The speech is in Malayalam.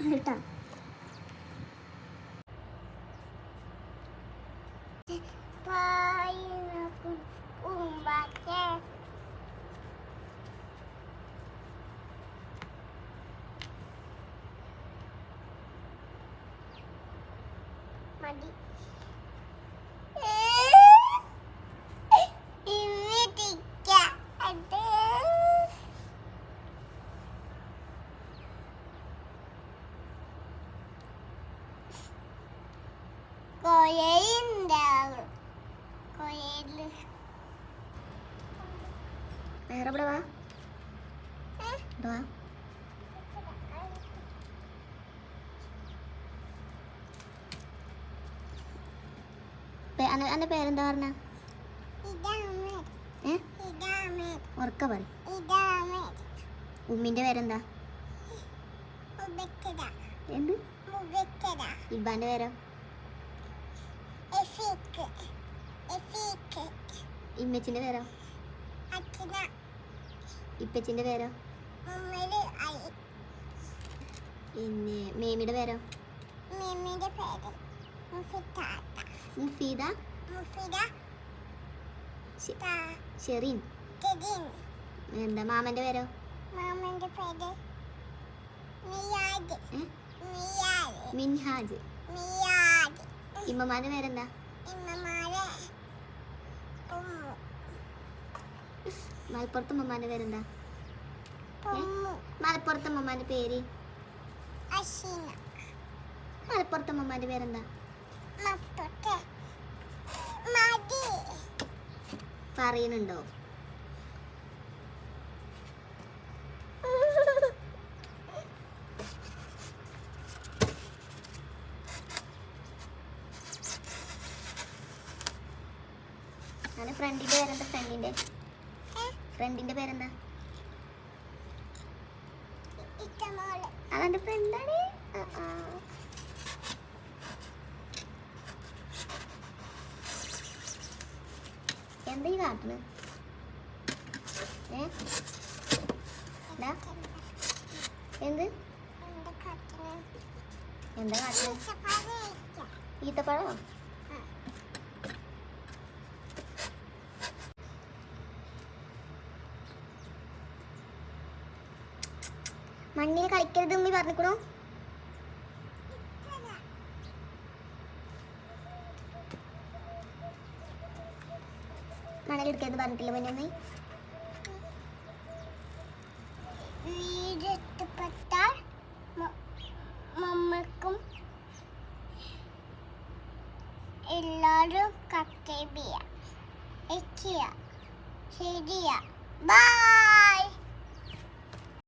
കേട്ടോ. മതി. വേറെ ഇവിടെ വാ. ഇവിടെ വാ. അന്റെ പേരെന്താ പറഞ്ഞ? ഉറക്ക പറ. ഉമ്മിന്റെ പേരെന്താ? എന്ത്? ഇബാന്റെ പേരോ? ഇമ്മച്ചിന്റെ പേരോ? ഇപ്പച്ചിന്റെ പേരോ? പിന്നെ മേമിയുടെ പേരോ? മുഫീദ? ഷെറീൻ. എന്താ മാമന്റെ പേരോ? മാമന്റെ പേര് മിയാദ്. മിൻഹാജ്. ഇമ്മമാന്റെ പേരെന്താ? ഇമ്മമാരെ മലപ്പുറത്ത് ഉമ്മാന്റെ പേരെന്താ? മലപ്പുറത്ത് ഉമ്മാന്റെ പേര്? മലപ്പുറത്ത് ഉമ്മാന്റെ പേരെന്താ? പറയുന്നുണ്ടോ? അങ്ങനെ ഫ്രണ്ടിന്റെ പേരെന്താ? ഫ്രണ്ടിന്റെ ഫ്രണ്ടിന്റെ പേരെന്താ? അതെന്റെ ഫ്രണ്ടാണ് എന്താ ഈ കാട്ടണ്? ഏ? എന്ത്? എന്താ? കാട്ടണ്? ചപ്പാത്തി മണ്ണിൽ കളിക്കരുത് ഉമ്മി പറഞ്ഞിക്കണോ മണലെടുക്കരുത് പറഞ്ഞിട്ടില്ല പിന്നെ ഉമ്മി ഇഷ്ടപ്പെട്ടാൽ മ- മമ്മക്കും ബൈ